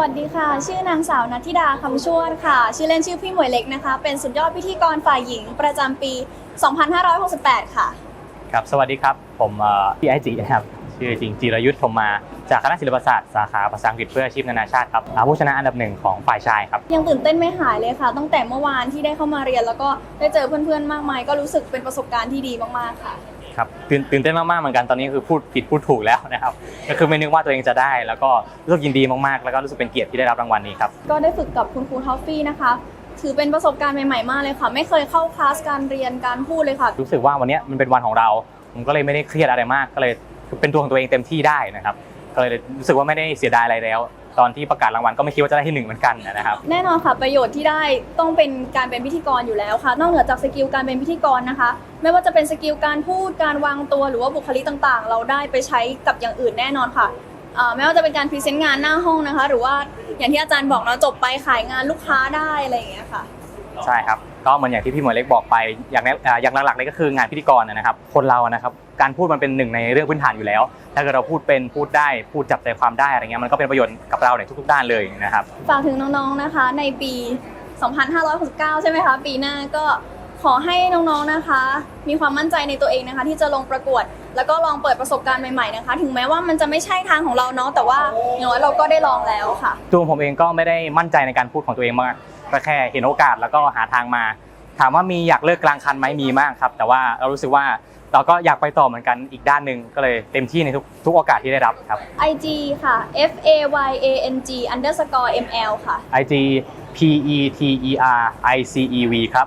วัสดีค่ะ ชื่อนางสาวนัทธิดาคำชวดค่ะ ชื่อเล่นชื่อพี่หมวยเล็กนะคะ เป็นสุดยอดพิธีกรฝ่ายหญิงประจำปี 2568 ค่ะ ครับ สวัสดีครับ ผมเอ่อพี่ไอจีนะครับ ชื่อจริงจิรยุทธ์พรหมมา จากคณะศิลปศาสตร์สาขาภาษาอังกฤษเพื่ออาชีพนานาชาติครับอ่าผู้ชนะอันดับหนึ่งของฝ่ายชายครับ ยังตื่นเต้นไม่หายเลยค่ะ ตั้งแต่เมื่อวานที่ได้เข้ามาเรียนแล้วก็ได้เจอเพื่อนๆ มากมาย ก็รู้สึกเป็นประสบการณ์ที่ดีมากๆ ค่ะ ครับตื่นตื่นเต้นมากๆเหมือนกันตอนนี้คือพูดผิดพูดถูกแล้วนะครับก็คือไม่นึกว่าตัวเองจะได้ แล้วก็รู้สึกยินดีมากๆ แล้วก็รู้สึกเป็นเกียรติที่ได้รับรางวัลนี้ครับก็ได้ฝึกกับคุณครูทอฟฟี่นะคะถือเป็นประสบการณ์ใหม่ๆมากเลยค่ะ ไม่เคยเข้าคลาสการเรียนการพูดเลยค่ะ รู้สึกว่าวันเนี้ยมันเป็นวันของเรา ผมก็เลยไม่ได้เครียดอะไรมาก ก็เลยเป็นตัวของตัวเองเต็มที่ได้นะครับก็เลยรู้สึกว่าไม่ได้เสียดายอะไรแล้ว ตอนที่ประกาศรางวัลก็ไม่คิดว่าจะได้ที่หนึ่งเหมือนกันนะครับแน่นอนค่ะประโยชน์ที่ได้ต้องเป็นการเป็นพิธีกรอยู่แล้วค่ะ นอกเหนือจากสกิลการเป็นพิธีกรนะคะ ไม่ว่าจะเป็นสกิลการพูดการวางตัวหรือว่าบุคลิกต่างๆ เราได้ไปใช้กับอย่างอื่นแน่นอนค่ะอ่าไม่ว่าจะเป็นการพรีเซนต์งานหน้าห้องนะคะ หรือว่าอย่างที่อาจารย์บอกเนาะจบไปขายงานลูกค้าได้อะไรอย่างเงี้ยค่ะ ใช่ครับ ก็เหมือนอย่างที่พี่หมวยเล็กบอกไปอย่างแรกอ่าอย่างหลักๆเลยก็คืองานพิธีกรนะครับ คนเรานะครับการพูดมันเป็นหนึ่งในเรื่องพื้นฐานอยู่แล้ว ถ้าเกิดเราพูดเป็นพูดได้พูดจับใจความได้อะไรเงี้ยมันก็เป็นประโยชน์กับเราในทุกๆด้านเลยนะครับ ฝากถึงน้องๆนะคะในปี 2569 ใช่ไหมคะ ปีหน้าก็ ขอให้น้องๆนะคะ มีความมั่นใจในตัวเองนะคะ ที่จะลงประกวด แล้วก็ลองเปิดประสบการณ์ใหม่ๆนะคะ ถึงแม้ว่ามันจะไม่ใช่ทางของเราเนาะแต่ว่าอย่างน้อยเราก็ได้ลองแล้วค่ะ ตัวผมเองก็ไม่ได้มั่นใจในการพูดของตัวเองมากก็แค่เห็นโอกาสแล้วก็หาทางมา ถามว่ามีอยากเลิกกลางคันไหมมีมากครับ แต่ว่าเรารู้สึกว่าเราก็อยากไปต่อเหมือนกันอีกด้านหนึ่งก็เลยเต็มที่ในทุกทุกโอกาสที่ได้รับครับ IG ค่ะ F A Y A N G underscore M L ค่ะ IG P E T E R I C E V ครับ